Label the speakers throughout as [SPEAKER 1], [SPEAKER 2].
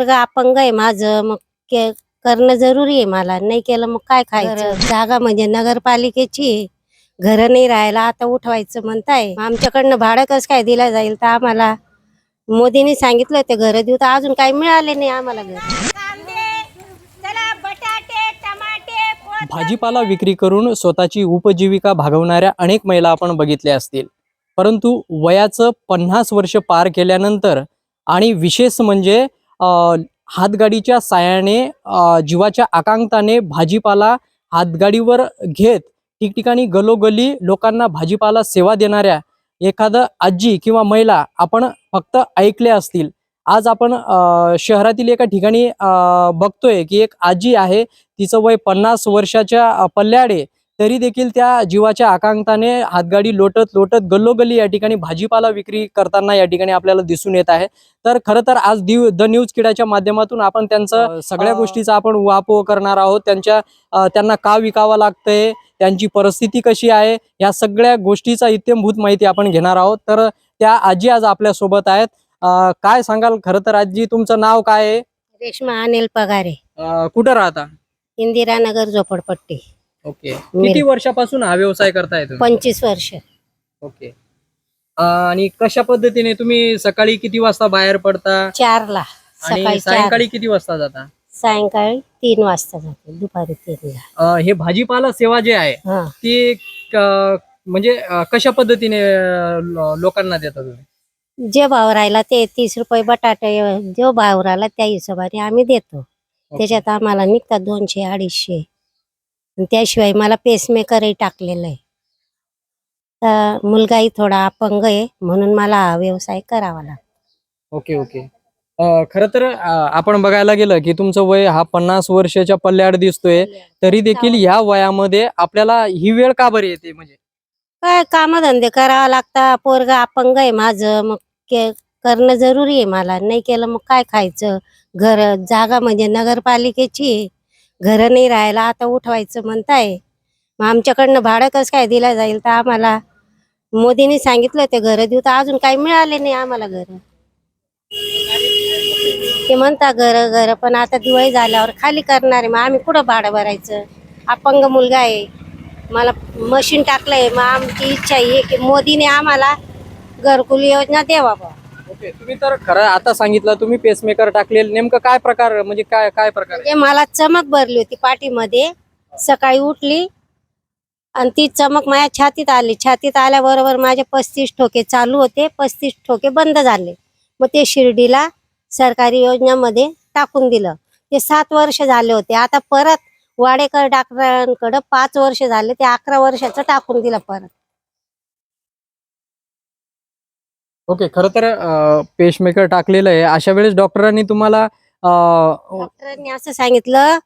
[SPEAKER 1] पोरगा अपंग आहे माझं मग के- करणं जरुरी आहे मला. नाही केलं मग काय खायचं? जागा म्हणजे नगरपालिकेची आहे. घरं नाही राहायला आता उठवायचं म्हणताय. आमच्याकडनं भाडं कसं काय दिलं जाईल तर आम्हाला? मोदींनी सांगितलं ते घर देऊ तर अजून काही मिळाले नाही आम्हाला घर.
[SPEAKER 2] चला बटाटे टमाटे कोथिंबीर.
[SPEAKER 3] भाजीपाला विक्री करून स्वतःची उपजीविका भागवणाऱ्या अनेक महिला आपण बघितल्या असतील. परंतु वयाचं पन्नास वर्ष पार केल्यानंतर आणि विशेष म्हणजे हातगाडीच्या सायाने जीवाच्या आकांताने भाजीपाला हातगाडीवर घेत ठिकठिकाणी गलोगली लोकांना भाजीपाला सेवा देणाऱ्या एखादं आजी किंवा महिला आपण फक्त ऐकले असतील. आज आपण शहरातील एका ठिकाणी बघतोय की एक आजी आहे तिचं वय पन्नास वर्षाच्या पल्ल्याडे तरी देखील त्या जीवाच्या आकांताने हातगाडी लोटत लोटत गल्लोगल्ली या ठिकाणी भाजीपाला विक्री करताना या ठिकाणी आपल्याला दिसून येत आहे. तर खरं तर आज दिव द न्यूज किडाच्या माध्यमातून आपण त्यांचं सगळ्या गोष्टीचा आपण वापो करणार आहोत. त्यांच्या त्यांना का विकावं लागतंय? त्यांची परिस्थिती कशी आहे? या सगळ्या गोष्टीचा इत्यंभूत माहिती आपण घेणार आहोत. तर त्या आजी आज आपल्यासोबत आहेत काय सांगाल? खरं तर आजी तुमचं नाव काय आहे?
[SPEAKER 1] रेश्मा अनिल पगारे.
[SPEAKER 3] कुठं राहता?
[SPEAKER 1] इंदिरानगर झोपडपट्टी.
[SPEAKER 3] ओके.
[SPEAKER 1] मी-
[SPEAKER 3] किती वर्षापासून हा व्यवसाय करताय तुम्ही?
[SPEAKER 1] पंचवीस वर्ष.
[SPEAKER 3] ओके. अ, आणि कशा पद्धतीने तुम्ही सकाळी किती वाजता बाहेर पडता?
[SPEAKER 1] चारला.
[SPEAKER 3] आणि
[SPEAKER 1] सकाळी चार.
[SPEAKER 3] सायंकाळी किती वाजता जाता?
[SPEAKER 1] सायंकाळी तीन वाजता जाते. दुपारी तीनला.
[SPEAKER 3] अ, हे भाजीपाला सेवा जे आहे
[SPEAKER 1] हा.
[SPEAKER 3] ती क- म्हणजे अ, कशा पद्धतीने अ, लो- लोकांना देता तुम्ही?
[SPEAKER 1] जे भाव राहिला ते तीस रुपये बटाटे जो भाव राहिला त्या हिशोबाने आम्ही देतो. त्याच्यात आम्हाला निघतात दोनशे अडीचशे. त्याशिवाय मला पेसमेकरही टाकलेलं आहे. तर मुलगाही थोडा अपंग आहे म्हणून मला हा व्यवसाय करावा लागतो.
[SPEAKER 3] Okay okay. अ, खरं तर अ, आपण बघायला गेलं की तुमचं वय हा पन्नास वर्षाच्या पल्ल्याड दिसतोय तरी देखील या वयामध्ये आपल्याला ही वेळ का बरी येते म्हणजे?
[SPEAKER 1] काय कामधंदे करावा लागता पोरगा अपंग आहे माझं मग के- करणं जरुरी आहे मला. नाही केलं मग काय खायचं? घर जागा म्हणजे नगरपालिकेची आहे. घरं नाही राहायला आता उठवायचं म्हणताय. मग आमच्याकडनं भाडं कसं काय दिलं जाईल तर आम्हाला? मोदींनी सांगितलं ते घर देऊ तर अजून काही मिळाले नाही आम्हाला घर. ते म्हणता घर घर पण आता दिवाळी झाल्यावर खाली करणार आहे मग आम्ही कुठं भाडं भरायचं? अपंग मुलगा आहे. मला मशीन टाकलंय मग आमची इच्छा आहे की मोदीने आम्हाला घरकुल योजना द्यावा बा
[SPEAKER 3] ओके तुम्ही तर खरं आता सांगितलं तुम्ही पेसमेकर टाकले नेमकं काय प्रकार म्हणजे काय काय प्रकार आहे?
[SPEAKER 1] म्हणजे मला चमक भरली होती पाठीमध्ये. सकाळी उठली आणि ती चमक माझ्या छातीत आली. छातीत आल्याबरोबर माझे पस्तीस ठोके चालू होते. पस्तीस ठोके बंद झाले. मग ते शिर्डीला सरकारी योजनेमध्ये टाकून दिलं. ते सात वर्ष झाले होते. आता परत वाडेकर डॉक्टरांकडं पाच वर्ष झाले. ते अकरा वर्षाचं टाकून दिलं परत.
[SPEAKER 3] ओके खरं तर पेशमेकर टाकलेलं आहे. अशा वेळेस डॉक्टरांनी तुम्हाला अ,
[SPEAKER 1] डॉक्टरांनी असं सांगितलं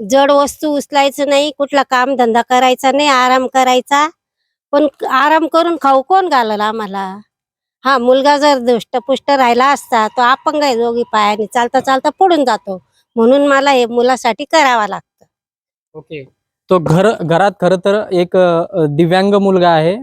[SPEAKER 1] जड वस्तू उचलायचं नाही कुठला काम धंदा करायचा नाही आराम करायचा. पण आराम करून खाऊ कोण घालल आम्हाला? हा मुलगा जर दृष्टपुष्ट राहिला असता तो अपंग आहे दोघी पायाने चालता चालता पडून जातो. म्हणून मला हे मुलासाठी करावा लागतं.
[SPEAKER 3] ओके. तो घर घरात खरं तर एक दिव्यांग मुलगा आहे.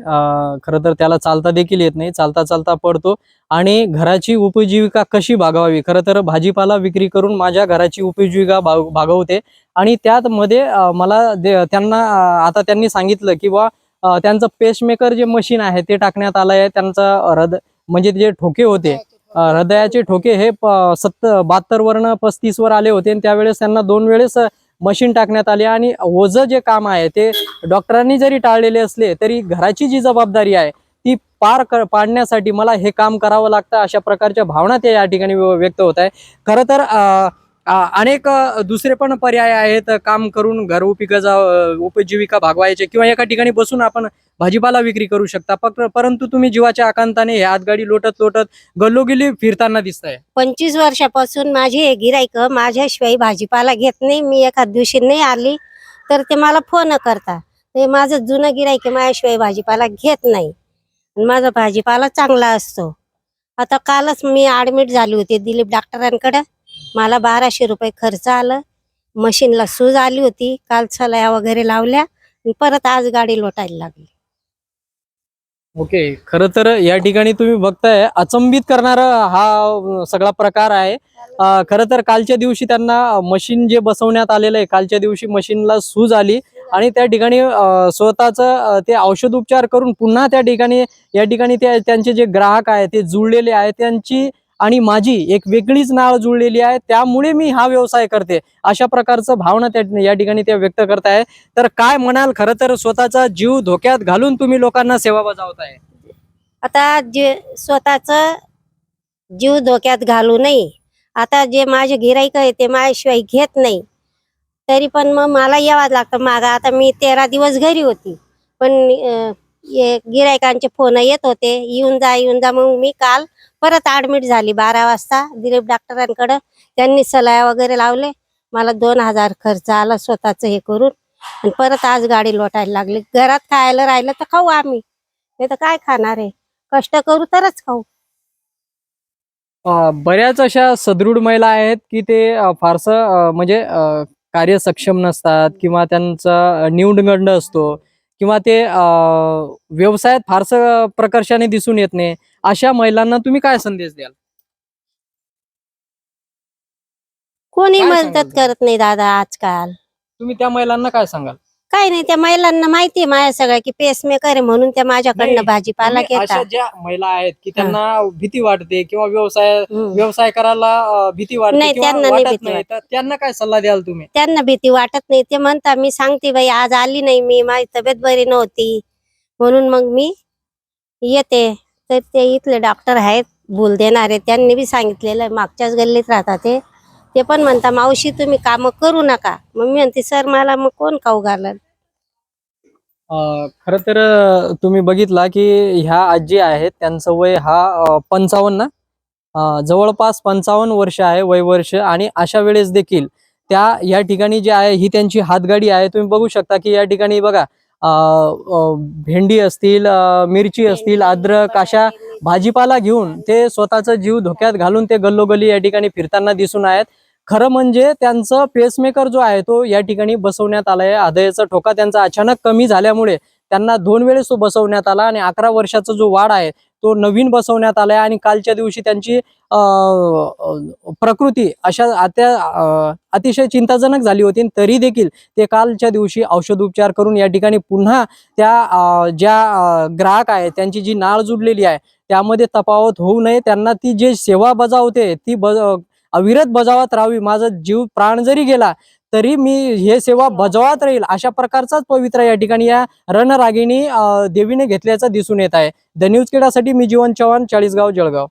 [SPEAKER 3] खरं तर त्याला चालता देखील येत नाही. चालता चालता पडतो. आणि घराची उपजीविका कशी भागवावी खरं तर भाजीपाला विक्री करून माझ्या घराची उपजीविका भाग- भागवते. आणि त्यात मध्ये मला त्यांना आता त्यांनी सांगितलं की बा त्यांचं पेसमेकर जे मशीन आहे ते टाकण्यात आलं आहे त्यांचं हृदय म्हणजे जे ठोके होते हृदयाचे ठोके हे सत्त बहात्तर वर्ण पस्तीस वर आले होते. आणि त्यावेळेस त्यांना दोन वेळेस मशीन टाकण्यात आली आणि ओझं जे काम आहे ते डॉक्टरांनी जरी टाळलेले असले तरी घराची जी जबाबदारी आहे ती पार कर पाडण्यासाठी मला हे काम करावं लागतं अशा प्रकारच्या भावना त्या या ठिकाणी व्यक्त होत आहे. खरं तर अनेक दुसरे पण पर्याय आहेत काम करून घर उपीकाचा उपजीविका भागवायचे किंवा एका ठिकाणी बसून आपण भाजीपाला विक्री करू शकता. फक्त परंतु तुम्ही जीवाच्या आकांताने हे हातगाडी लोटत लोटत गल्लोगल्ली फिरताना दिसताय.
[SPEAKER 1] पंचवीस वर्षापासून माझी हे गिरायक माझ्याशिवाय भाजीपाला घेत नाही. मी एखाद दिवशी नाही आली तर ते मला फोन करता ते माझं जुनं गिरायक माझ्याशिवाय भाजीपाला घेत नाही. माझा भाजीपाला चांगला असतो. आता कालच मी ऍडमिट झाली होती दिलीप डॉक्टरांकडे मला बाराशे रुपये खर्च आलं. मशीनला सूज आली होती. काल वगैरे लावल्या आणि परत आज गाडी लोटायला लागली.
[SPEAKER 3] ओके खरं तर या ठिकाणी तुम्ही बघताय अचंबित करणारा हा सगळा प्रकार आहे. अं, खरं तर कालच्या दिवशी त्यांना मशीन जे बसवण्यात आलेलं आहे कालच्या दिवशी मशीनला सूज आली आणि त्या ठिकाणी अं, स्वतःचं अं, ते औषधोपचार करून पुन्हा त्या ठिकाणी या ठिकाणी ते त्यांचे जे ग्राहक आहेत ते जुळलेले आहेत त्यांची आणि माझी एक वेगळीच नाळ जुळलेली आहे त्यामुळे मी हा व्यवसाय करते. अशा प्रकारचं भावना त्या या ठिकाणी ते व्यक्त करताय तर काय म्हणाल खरं तर स्वतःचा जीव धोक्यात घालून तुम्ही लोकांना सेवा बजावताय?
[SPEAKER 1] आता जे स्वतःच जीव धोक्यात घालू नये आता जे माझे गिराईक आहे ते माझ्याशिवाय घेत नाही. तरी पण मग मला यावं लागतं मागा. आता मी तेरा दिवस घरी होती पण गिरायकांचे फोन येत होते. येऊन जा येऊन जा मग मी काल परत ऍडमिट झाली. बारा वाजता दिलीप डॉक्टरांकडं त्यांनी सलाया वगैरे लावले. मला दोन हजार खर्च आला स्वतःच हे करून. आणि परत आज गाडी लोटायला लागली. घरात खायला राहिलं तर खाऊ आम्ही. नाही तर काय खाणार आहे? कष्ट करू तरच खाऊ.
[SPEAKER 3] बऱ्याच अशा सदृढ महिला आहेत की ते फारसं म्हणजे कार्य सक्षम नसतात किंवा त्यांचा न्यूनगंड असतो किंवा ते व्यवसायात फारसं प्रकर्षाने दिसून येत नाही. अशा महिलांना तुम्ही काय संदेश द्याल?
[SPEAKER 1] कोणी
[SPEAKER 3] काय
[SPEAKER 1] मदत करत नाही दादा आजकाल.
[SPEAKER 3] तुम्ही त्या महिलांना काय सांगाल?
[SPEAKER 1] काही नाही त्या महिलांना माहिती आहे माझ्या सगळं की पेसमेकर आहे म्हणून त्या
[SPEAKER 3] नाही,
[SPEAKER 1] माझ्याकडनं भाजीपाला
[SPEAKER 3] तुम्ही अशा
[SPEAKER 1] घेतात
[SPEAKER 3] ज्या महिला आहेत की त्यांना भीती वाटते किंवा व्यवसाय
[SPEAKER 1] हम्म.
[SPEAKER 3] व्यवसाय करायला अं, भीती वाटते
[SPEAKER 1] नाही,
[SPEAKER 3] किंवा
[SPEAKER 1] त्यांना नाही
[SPEAKER 3] वाटत
[SPEAKER 1] भीती
[SPEAKER 3] नाही तर त्यांना काय सल्ला द्याल तुम्ही?
[SPEAKER 1] त्यांना भीती वाटत नाही. ते म्हणता मी सांगते बाई आज आली नाही मी माझी तब्येत बरी नव्हती. म्हणून मग मी येते. तर ते इथले डॉक्टर आहेत भूल देणारे. त्यांनी बी सांगितलेलं आहे मागच्याच गल्लीत राहतात ते. ते पण म्हणता मावशी तुम्ही कामं करू नका. मग मी म्हणते सर मला मग कोण खाऊ घालल?
[SPEAKER 3] खर तर तुम्ही बघितला की ह्या आजी आहेत त्यांचं वय हा पंचावन्न. जवळपास पंचावन्न वर्ष आहे वय वर्ष. आणि अशा वेळेस देखील त्या या ठिकाणी जे आहे ही त्यांची हातगाडी आहे. तुम्ही बघू शकता की या ठिकाणी बघा भेंडी असतील मिरची असतील अद्रक अशा भाजीपाला घेऊन ते स्वतःचा जीव धोक्यात घालून ते गल्लोगल्ली या ठिकाणी फिरताना दिसून आहेत. खरं म्हणजे त्यांचं पेसमेकर जो आहे तो या ठिकाणी बसवण्यात आलाय. हृदयाचा ठोका त्यांचा अचानक कमी झाल्यामुळे त्यांना दोन वेळेस तो बसवण्यात आला आणि अकरा वर्षाचा जो वाढ आहे तो नवीन बसवण्यात आलाय आणि कालच्या दिवशी त्यांची प्रकृती अशा अत्या अतिशय चिंताजनक झाली होती. तरी देखील ते कालच्या दिवशी औषधोपचार करून या ठिकाणी पुन्हा त्या ज्या ग्राहक आहेत त्यांची जी नाळ जुडलेली आहे त्यामध्ये तफावत होऊ नये. त्यांना ती जे सेवा बजावते ती बज अविरत बजावत राहावी. माझा जीव प्राण जरी गेला तरी मी हे सेवा बजावत राहील अशा प्रकारचाच पवित्र या ठिकाणी या रणरागिणी देवीने घेतल्याचं दिसून येत आहे. द न्यूज केडासाठी मी जीवन चव्हाण चाळीसगाव जळगाव.